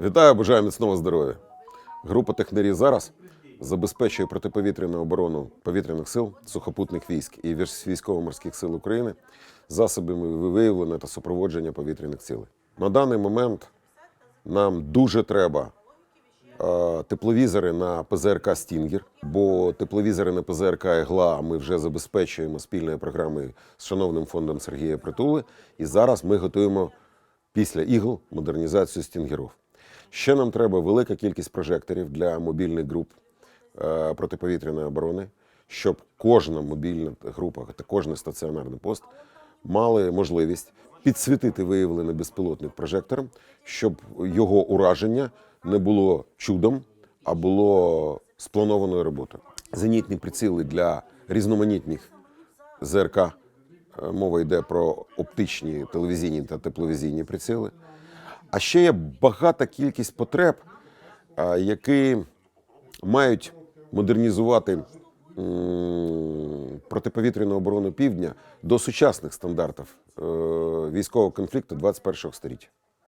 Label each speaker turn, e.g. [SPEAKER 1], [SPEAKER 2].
[SPEAKER 1] Вітаю, бажаю міцного здоров'я. Група технарів зараз забезпечує протиповітряну оборону повітряних сил, сухопутних військ і військ- військово-морських сил України засобами виявлення та супроводження повітряних цілей. На даний момент нам дуже треба е, тепловізори на ПЗРК Стінгер, бо тепловізори на ПЗРК Егла ми вже забезпечуємо спільною програмою з шановним фондом Сергія Притули. І зараз ми готуємо після ігл модернізацію стінгерів. Ще нам треба велика кількість прожекторів для мобільних груп е, протиповітряної оборони, щоб кожна мобільна група та кожен стаціонарний пост мали можливість підсвітити виявлений безпілотник прожектором, щоб його ураження не було чудом, а було спланованою роботою. Зенітні приціли для різноманітних ЗРК. Е, Мова йде про оптичні, телевізійні та тепловізійні приціли. А ще є багата кількість потреб, які мають модернізувати протиповітряну оборону півдня до сучасних стандартів е, військового конфлікту 21-го століття.